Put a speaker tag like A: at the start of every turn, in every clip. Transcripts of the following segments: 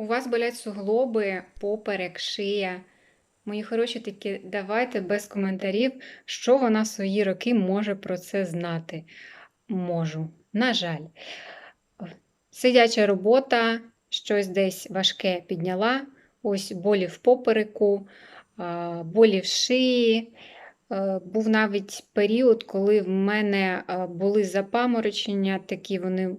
A: У вас болять суглоби, поперек, шия. Мої хороші такі, давайте без коментарів, що вона в свої роки може про це знати. Можу. На жаль. Сидяча робота, щось десь важке підняла, ось болі в попереку, болі в шиї. Е, Був навіть період, коли в мене е, були запаморочення, такі вони,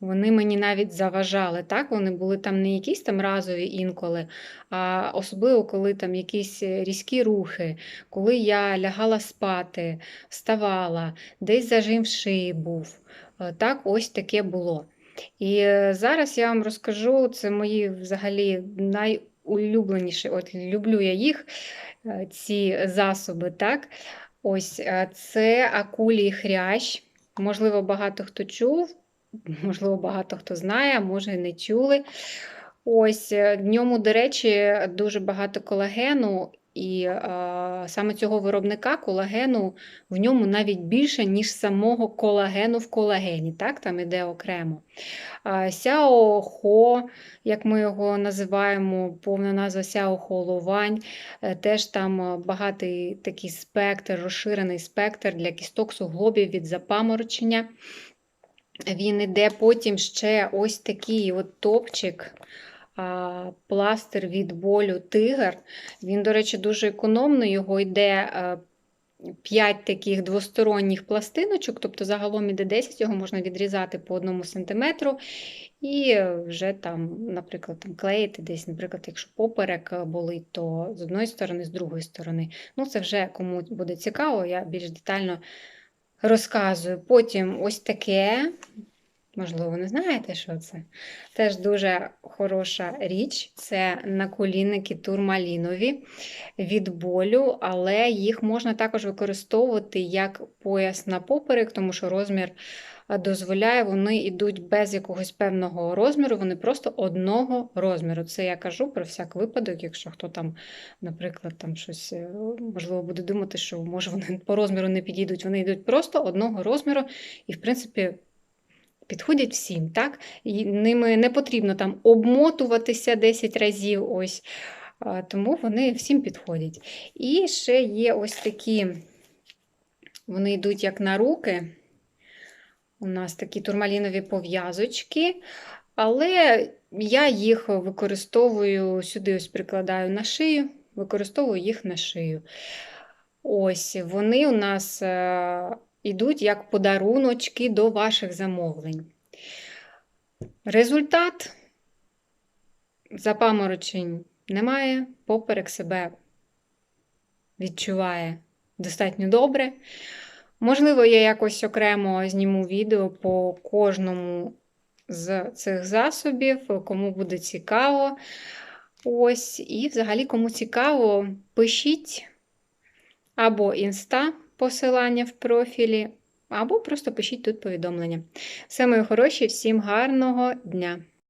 A: вони мені навіть заважали. Так? Вони були там не якісь там разові інколи, а особливо, коли там якісь е, різкі рухи, коли я лягала спати, вставала, десь зажим в шиї був. Е, Так, ось таке було. І е, зараз я вам розкажу, це мої взагалі найулюбленіші, от люблю я їх, ці засоби, так? Ось це акулій хрящ. Можливо, багато хто чув, можливо, багато хто знає, може не чули. Ось е, в ньому, до речі, дуже багато колагену, і е, саме цього виробника колагену в ньому навіть більше, ніж самого колагену в колагені. Так, там іде окремо. А, Сяо Хо, як ми його називаємо, повна назва Сяо Хо Лувань, е, теж там багатий такий спектр, розширений спектр для кісток суглобів від запаморочення. Він іде потім ще ось такий от топчик, пластир від болю тигр. Він, до речі, дуже економний, його йде 5 таких двосторонніх пластиночок, тобто загалом іде 10, його можна відрізати по 1 см. І вже там, наприклад, там клеїти десь, наприклад, якщо поперек болить, то з одної сторони, з другої сторони. Ну, це вже кому буде цікаво, я більш детально розказую. Потім ось таке. Можливо, не знаєте, що це? Теж дуже хороша річ. Це наколінники турмалінові від болю, але їх можна також використовувати як пояс на поперек, тому що розмір дозволяє, вони йдуть без якогось певного розміру, вони просто одного розміру. Це я кажу про всяк випадок, якщо хто там, наприклад, там щось е, можливо буде думати, що може вони по розміру не підійдуть. Вони йдуть просто одного розміру, і, в принципі, підходять всім. так? І ними не потрібно там обмотуватися 10 разів. ось. Тому вони всім підходять. І ще є ось такі, вони йдуть як на руки. У нас такі турмалінові пов'язочки, але я їх використовую сюди, ось прикладаю на шию, використовую їх на шию. Ось вони у нас е, йдуть як подаруночки до ваших замовлень. Результат запаморочень немає, поперек себе відчуває достатньо добре. Можливо, я якось окремо зніму відео по кожному з цих засобів, кому буде цікаво. Ось, і взагалі, кому цікаво, пишіть або інста посилання в профілі, або просто пишіть тут повідомлення. Все, мої хороші, всім гарного дня!